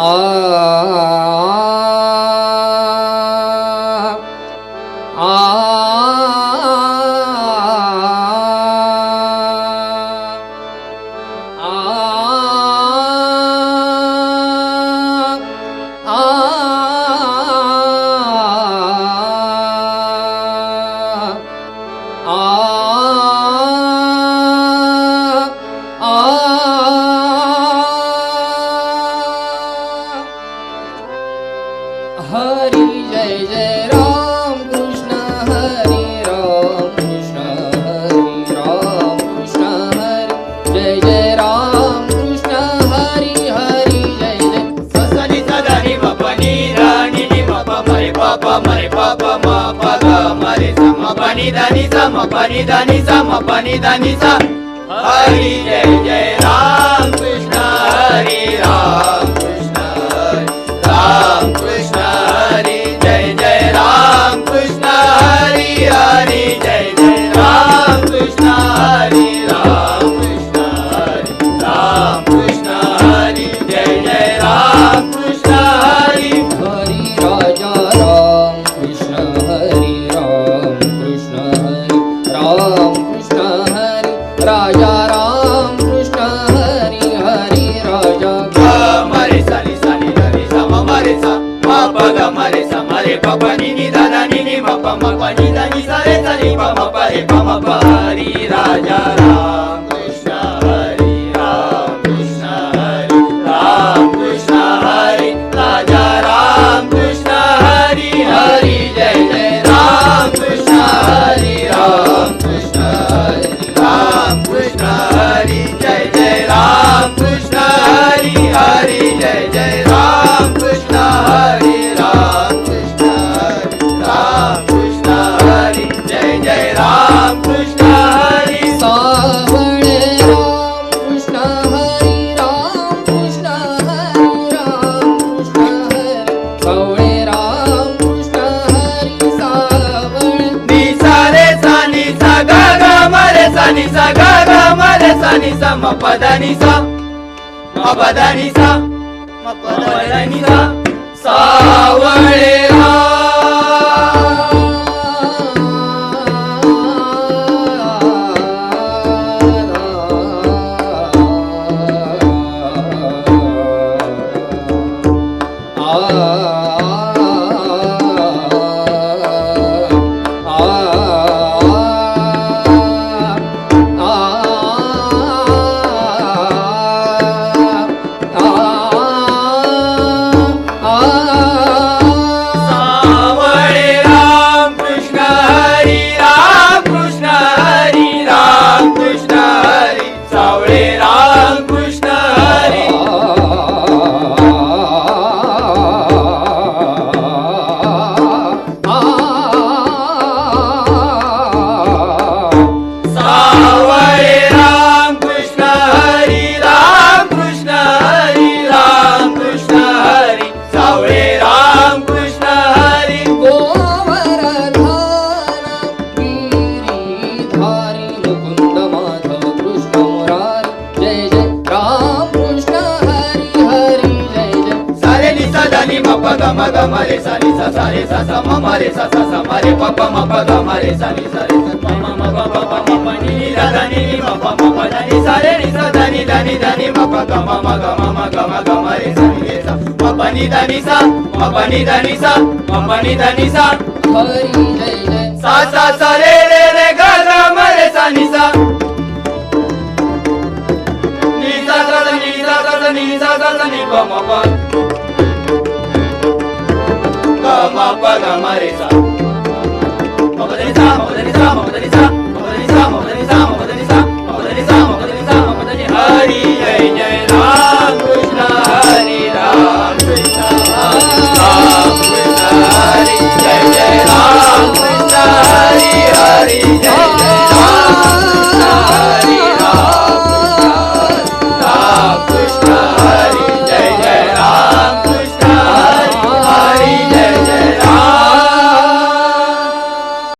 ಆ మరి పాప మా పగ మరి సమ పని దని సమ పని దని సమ పని దని స హరి జయ జయ రామ కృష్ణ హరి రామ కృష్ణ హరి రామ కృష్ణ ని ని మ ప మ ప ని ద ని స రే స ని ప మ ప రే ప మ ప హరి రాజా 마파다니사 마파다니사 마파다니사 마파다니사 사월라 Ah. గమ గమ రే సని స సరే స స మ మ రే స స స మ రే ప ప మ ప గ మ రే సని స రే స మ మ మ ప ప ప మ ప ని ని ర ద ని ని మ ప మ ప ద ని స రే ని స ద ని ద ని ద ని మ ప గ మ మ గ మ మ గ మ గ మ రే స ని రే స మ ప ని ద ని స మ ప ని ద ని స మ ప ని ద ని స హరి జయ జయ స స స రే ni za za za ni ko mo pa ga ma pa ga ma re sa ma pa ni sa ma pa ni sa ma pa ni sa ma pa ni sa ma pa ni sa